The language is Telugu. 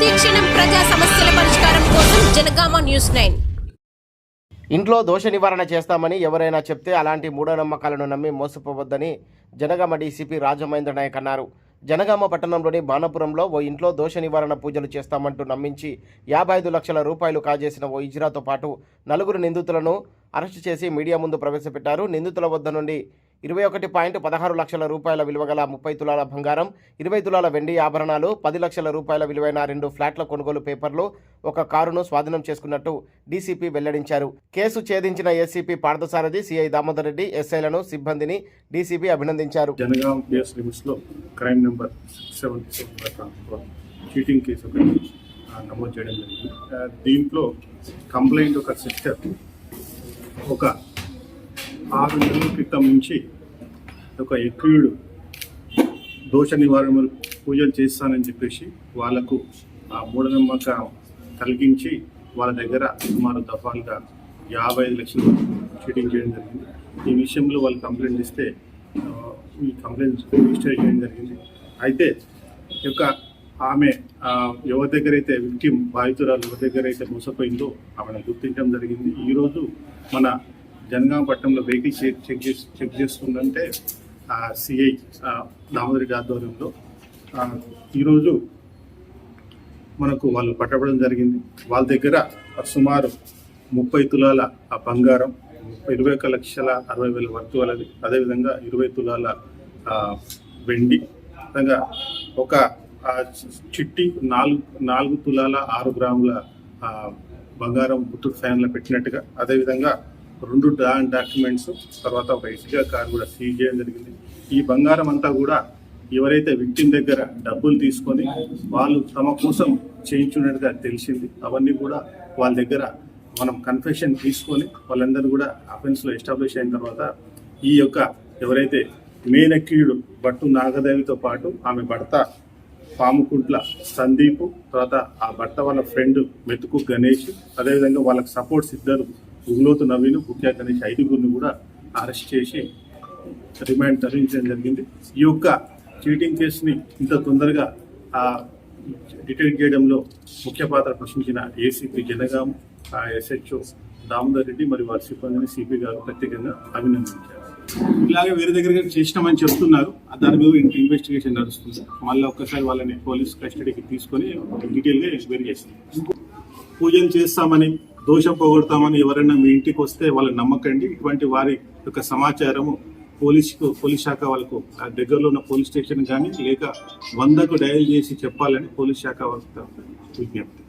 ప్రతిక్షణం ప్రజా సమస్యల పరిష్కారం కోసం జనగామ న్యూస్ నైన్. ఇంట్లో దోష నివారణ చేస్తామని ఎవరైనా చెప్తే అలాంటి మూఢనమ్మకాలను నమ్మి మోసపోవద్దని జనగామ డీసీపీ రాజమహేంద్ర నాయక్ అన్నారు. జనగామ పట్టణంలోని బాణపురంలో ఓ ఇంట్లో దోష నివారణ పూజలు చేస్తామంటూ నమ్మించి యాభై ఐదు లక్షల రూపాయలు కాజేసిన ఓ ఇజ్రాతో పాటు నలుగురు నిందితులను అరెస్టు చేసి మీడియా ముందు ప్రవేశపెట్టారు. నిందితుల వద్ద నుండి ఇరవై ఒకటి పాయింట్ పదహారు లక్షల రూపాయల విలువగల ముప్పై తులాల బంగారం ఇరవై తులాల వెండి ఆభరణాలు పది లక్షల రూపాయల విలువైన రెండు ఫ్లాట్ల కొనుగోలు పేపర్లు ఒక కారును స్వాధీనం చేసుకున్నట్టు డీసీపీ వెల్లడించారు. కేసు ఛేదించిన ఏసీపీ పార్థసారథి సిఐ దామోదర్ రెడ్డి ఎస్ఐలను సిబ్బందిని డీసీపీ అభినందించారు. జనగాం లిమిట్స్లో crime number six seventy seven cheating case ఒకటి నమోదు చేయడం జరిగింది. దీంట్లో కంప్లైంట్ ఒక సిస్టర్ ఒక ఆరు నెలల క్రితం నుంచి ఒక ఎక్కువడు దోష నివారణ పూజలు చేస్తానని చెప్పేసి వాళ్ళకు ఆ మూఢనమ్మకం కలిగించి వాళ్ళ దగ్గర సుమారు దఫాలుగా యాభై ఐదు లక్షలు చీటింగ్ చేయడం జరిగింది. ఈ విషయంలో వాళ్ళు కంప్లైంట్ ఇస్తే ఈ కంప్లైంట్ రిజిస్టర్ చేయడం జరిగింది. అయితే యొక్క ఆమె ఎవరి దగ్గర అయితే విక్టిమ్ బాధితురాలు ఎవరి దగ్గర అయితే మోసపోయిందో ఆమెను గుర్తించడం జరిగింది. ఈరోజు మన జనగామ పట్టణంలో వెహికల్ చెక్ చెక్ చేసి చెక్ చేస్తుందంటే సిఐ దామోదరి ఆధ్వర్యంలో. ఈరోజు మనకు వాళ్ళు పట్టబడడం జరిగింది. వాళ్ళ దగ్గర సుమారు ముప్పై తులాల ఆ బంగారం ఇరవై ఒక లక్షల అరవై వేల వర్తు వాళ్ళది అదేవిధంగా ఇరవై తులాల వెండి. విధంగా ఒక చిట్టి నాలుగు నాలుగు తులాల ఆరు గ్రాముల బంగారం ముత్తూట్ ఫ్యాన్లో పెట్టినట్టుగా. అదేవిధంగా రెండు డా డాక్యుమెంట్స్ తర్వాత ఒక ఇసుక కార్ కూడా సీజ్ చేయడం జరిగింది. ఈ బంగారం అంతా కూడా ఎవరైతే విక్టిం దగ్గర డబ్బులు తీసుకొని వాళ్ళు తమ కోసం చేయించున్నట్టుగా తెలిసింది. అవన్నీ కూడా వాళ్ళ దగ్గర మనం కన్ఫెషన్ తీసుకొని వాళ్ళందరూ కూడా అఫెన్స్లో ఎస్టాబ్లిష్ అయిన తర్వాత ఈ యొక్క ఎవరైతే మెయిన్ అక్యూడు భట్టు నాగదేవితో పాటు ఆమె భర్త పాముకుంట్ల సందీప్ తర్వాత ఆ భర్త వాళ్ళ ఫ్రెండ్ మెతుకు గణేష్ అదేవిధంగా వాళ్ళకి సపోర్ట్స్ ఇద్దరు గుగ్లోతు నవీన్ ముఖ్య గణేష్ ఐదుగురిని కూడా అరెస్ట్ చేసి రిమాండ్ తరలించడం జరిగింది. ఈ యొక్క చీటింగ్ కేసుని ఇంత తొందరగా ఆ, డిటెక్ట్ చేయడంలో ముఖ్య పాత్ర పోషించిన ఏసీపీ జనగాం ఎస్హెచ్ఓ దామోదర్ రెడ్డి మరియు వారి సిబ్బందిని సిపి గారు ప్రత్యేకంగా అభినందించారు. ఇలాగే వేరే దగ్గర చేసినామని చెప్తున్నారు. ఆ దాని మీద ఇన్వెస్టిగేషన్ నడుస్తుంది. మళ్ళీ ఒక్కసారి వాళ్ళని పోలీస్ కస్టడీకి తీసుకొని డీటెయిల్గా ఎంక్వైరీ చేస్తాం. పూజలు చేస్తామని దోషం పోగొడతామని ఎవరైనా మీ ఇంటికి వస్తే వాళ్ళని నమ్మకండి. ఇటువంటి వారి యొక్క సమాచారము పోలీసుకు పోలీస్ శాఖ వాళ్ళకు ఆ దగ్గరలో ఉన్న పోలీస్ స్టేషన్ కానీ లేక వందకు డయల్ చేసి చెప్పాలని పోలీస్ శాఖ వాళ్ళకు విజ్ఞప్తి.